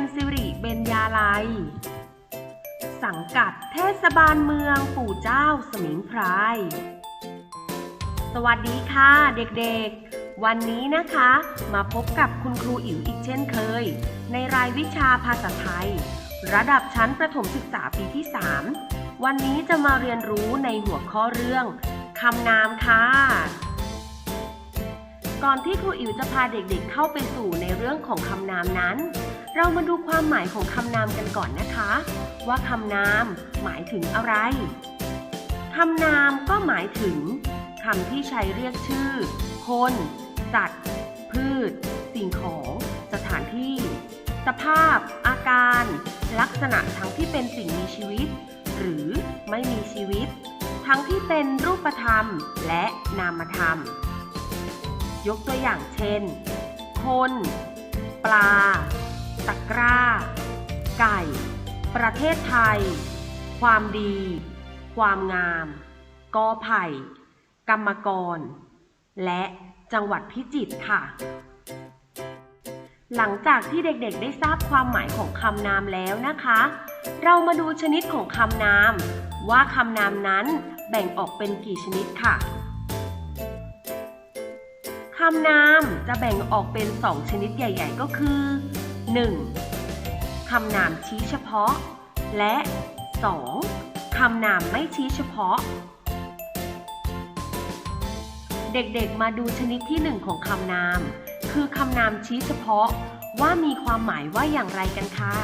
นสิริเบญญาลัย สังกัดเทศบาลเมืองปู่เจ้าสมิงพราย สวัสดีค่ะเด็กๆ วันนี้นะคะมาพบกับคุณครูอิ๋วอีกเช่นเคย ในรายวิชาภาษาไทย ระดับชั้นประถมศึกษาปีที่ 3 วันนี้จะมาเรียนรู้ในหัวข้อเรื่องคำนามค่ะก่อนที่ครูอิ๋วจะพาเด็กๆเข้าไปสู่ในเรื่องของคำนามนั้น เรามาดูความหมายของคำนามกันก่อนนะคะ ว่าคำนามหมายถึงอะไร คำนามก็หมายถึงคำที่ใช้เรียกชื่อ คน สัตว์ พืช สิ่งของ สถานที่ สภาพ อาการ ลักษณะทั้งที่เป็นสิ่งมีชีวิต หรือไม่มีชีวิต ทั้งที่เป็นรูปธรรมและนามธรรม ยกตัวอย่างเช่น คน ปลา ตะกร้า ไก่ ประเทศไทย ความดี ความงาม กอไผ่ กรรมกร และจังหวัดพิจิตรค่ะ หลังจากที่เด็กๆได้ทราบความหมายของคำนามแล้วนะคะ เรามาดูชนิดของคำนาม ว่าคำนามนั้นแบ่งออกเป็นกี่ชนิดค่ะคำนามจะแบ่งออกเป็น 2 ชนิดใหญ่ ๆ ก็คือ 1. คำนามชี้เฉพาะ และ 2. คำนามไม่ชี้เฉพาะ เด็กๆ มาดูชนิดที่ 1 ของคำนาม คือคำนามชี้เฉพาะว่ามีความหมายว่าอย่างไรกันค่ะ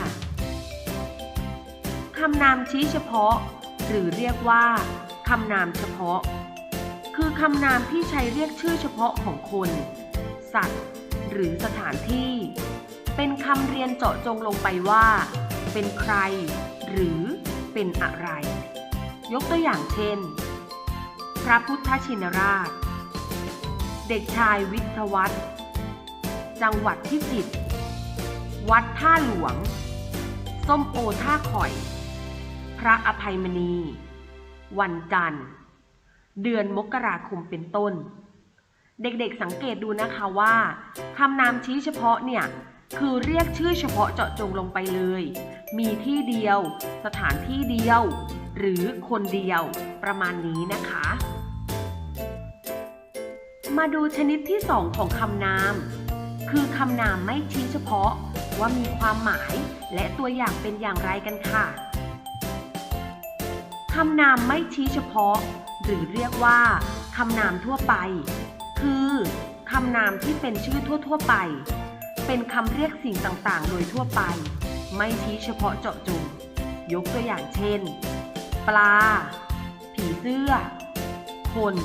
คำนามชี้เฉพาะ หรือเรียกว่าคำนามเฉพาะ คือคำนามที่ใช้เรียกชื่อเฉพาะของคน สัตว์ หรือสถานที่ เป็นคำเรียนเจาะจงลงไปว่า เป็นใคร หรือเป็นอะไร ยกตัวอย่างเช่น พระพุทธชินราช เด็กชายวิทวัฒน์จังหวัดพิจิตรวัดท่าหลวง ส้มโอท่าข่อย พระอภัยมณี วันจันทร์ เดือนมกราคมเป็นต้น เด็กๆสังเกตดูนะคะว่าคำนามชี้เฉพาะเนี่ย คือเรียกชื่อเฉพาะเจาะจงลงไปเลย มีที่เดียว สถานที่เดียว หรือคนเดียว ประมาณนี้นะคะ มาดูชนิดที่ 2 ของคำนาม คือคำนามไม่ชี้เฉพาะว่ามีความหมายและตัวอย่างเป็นอย่างไรกันค่ะคำนามไม่ชี้เฉพาะ หรือเรียกว่าคำนามทั่วไป คือคำนามที่เป็นชื่อทั่ว ๆ ไป เป็นคำเรียกสิ่งต่างๆ โดยทั่วไป ไม่ชี้เฉพาะเจาะจง ยกตัวอย่างเช่น ปลา ผีเสื้อ คน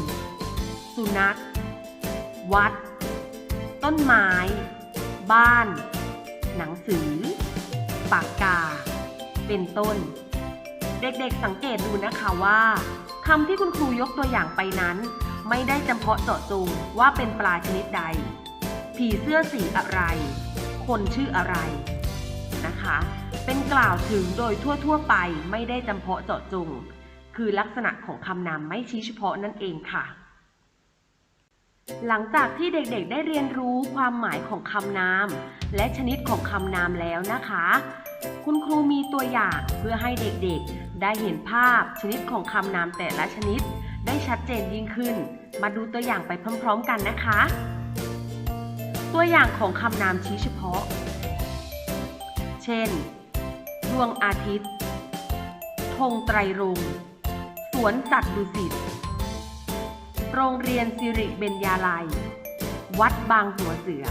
สุนัข วัด ต้นไม้ บ้าน หนังสือ ปากกา เป็นต้น เด็กๆสังเกตดูนะคะว่าคำที่คุณครูยกตัวอย่างไปนั้น ไม่ได้จำเพาะเจาะจงว่าเป็นปลาชนิดใด ผีเสื้อสีอะไร คนชื่ออะไรนะคะ เป็นกล่าวถึงโดยทั่วๆไปไม่ได้จำเพาะเจาะจง คือลักษณะของคำนามไม่ชี้เฉพาะนั่นเองค่ะ หลังจากที่เด็กๆได้เรียนรู้ความหมายของคำนาม และชนิดของคำนามแล้วนะคะ คุณครูมีตัวอย่างเพื่อให้เด็กๆ ได้เห็นภาพชนิดของคำนามแต่ละชนิด ได้ชัดเจนยิ่งขึ้น มาดูตัวอย่างไปพร้อม ๆ กันนะคะ ตัวอย่างของคำนามชี้เฉพาะ เช่น ดวงอาทิตย์ ธงไตรรงสวนสัตว์ดุสิต โรงเรียนสิริเบญญาลัย วัดบางหัวเสือ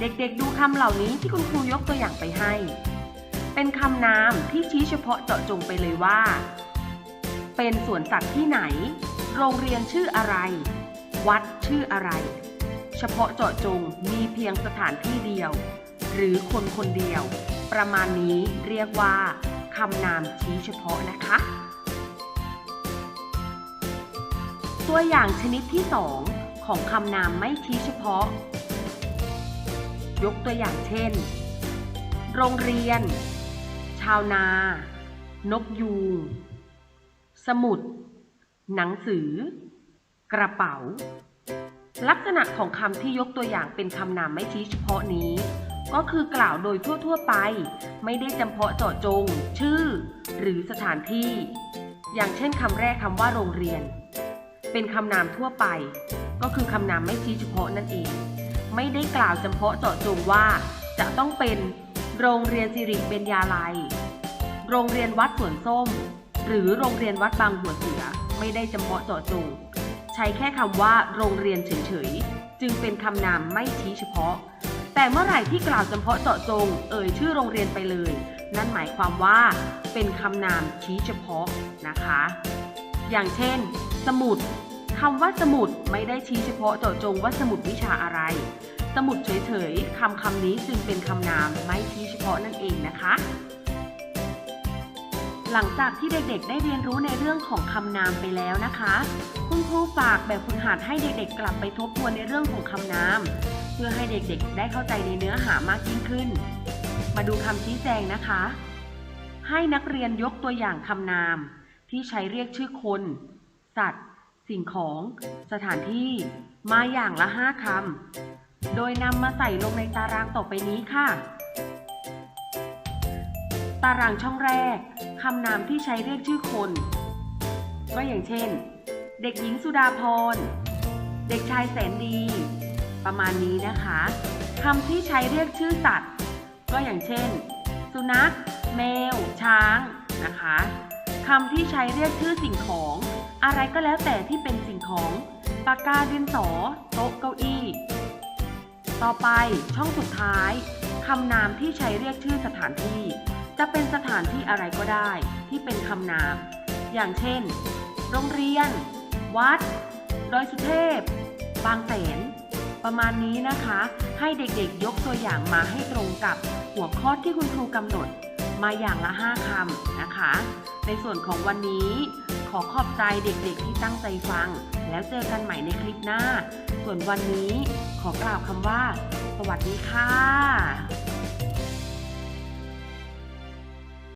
เด็กๆดูคำเหล่านี้ที่คุณครูยกตัวอย่างไปให้ เป็นคำนามที่ชี้เฉพาะเจาะจงไปเลยว่า เป็นสวนสัตว์ที่ไหน โรงเรียนชื่ออะไร วัดชื่ออะไร เฉพาะเจาะจงมีเพียงสถานที่เดียว หรือคนคนเดียว ประมาณนี้เรียกว่าคำนามชี้เฉพาะนะคะ ตัวอย่างชนิดที่ 2 ของคำนามไม่ชี้เฉพาะ ยกตัวอย่างเช่น โรงเรียน ชาวนา นกยูง สมุด หนังสือ กระเป๋า ลักษณะของคำที่ยกตัวอย่างเป็นคำนามไม่ชี้เฉพาะนี้ ก็คือกล่าวโดยทั่ว ๆ ไป ไม่ได้จำเพาะเจาะจง ชื่อ หรือสถานที่ อย่างเช่นคำแรกคำว่าโรงเรียน เป็นคำนามทั่วไป ก็คือคำนามไม่ชี้เฉพาะนั่นเอง ไม่ได้กล่าวจำเพาะเจาะจงว่า จะต้องเป็นโรงเรียนสิริเบญญาลัย โรงเรียนวัดสวนส้ม หรือโรงเรียนวัดบางหัวเสือ ไม่ได้จำเพาะเจาะจง ใช้แค่คำว่าโรงเรียนเฉยๆ จึงเป็นคำนามไม่ชี้เฉพาะ แต่เมื่อไหร่ที่กล่าวจำเพาะเจาะจง เอ่ยชื่อโรงเรียนไปเลย นั่นหมายความว่า เป็นคำนามชี้เฉพาะนะคะ อย่างเช่น สมุดคำว่าสมุดไม่ได้ชี้เฉพาะเจาะจงว่าสมุดวิชาอะไร สมุดเฉยๆคำคำนี้จึงเป็นคำนามไม่ชี้เฉพาะนั่นเองนะคะ หลังจากที่เด็กๆ ได้เรียนรู้ในเรื่องของคำนามไปแล้วนะคะ คุณครูฝากแบบฝึกหัดให้เด็กๆ กลับไปทบทวนในเรื่องของคำนาม เพื่อให้เด็กๆ ได้เข้าใจในเนื้อหามากยิ่งขึ้น มาดูคำชี้แจงนะคะ ให้นักเรียนยกตัวอย่างคำนาม ที่ใช้เรียกชื่อคน สัตว์ สิ่งของ สถานที่ มาอย่างละห้าคำ โดยนำมาใส่ลงในตารางต่อไปนี้ค่ะ ตารางช่องแรกคำนามที่ใช้เรียกชื่อคน ก็อย่างเช่น เด็กหญิงสุดาพร เด็กชายแสนดี ประมาณนี้นะคะคำที่ใช้เรียกชื่อสัตว์ ก็อย่างเช่น สุนัข แมว ช้างนะคะคำที่ใช้เรียกชื่อสิ่งของ อะไรก็แล้วแต่ที่เป็นสิ่งของปากกาดินสอ โต๊ะเก้าอี้ ต่อไปช่องสุดท้ายคำนามที่ใช้เรียกชื่อสถานที่ จะเป็นสถานที่อะไรก็ได้ที่เป็นคำนาม อย่างเช่น โรงเรียน วัด ดอยสุเทพ บางแสน ประมาณนี้นะคะ ให้เด็กๆยกตัวอย่างมาให้ตรงกับหัวข้อที่คุณครูกำหนดมาอย่างละ 5คำนะคะ ในส่วนของวันนี้ ขอขอบใจเด็กๆที่ตั้งใจฟัง แล้วเจอกันใหม่ในคลิปหน้า ส่วนวันนี้ขอกล่าวคำว่า สวัสดีค่ะ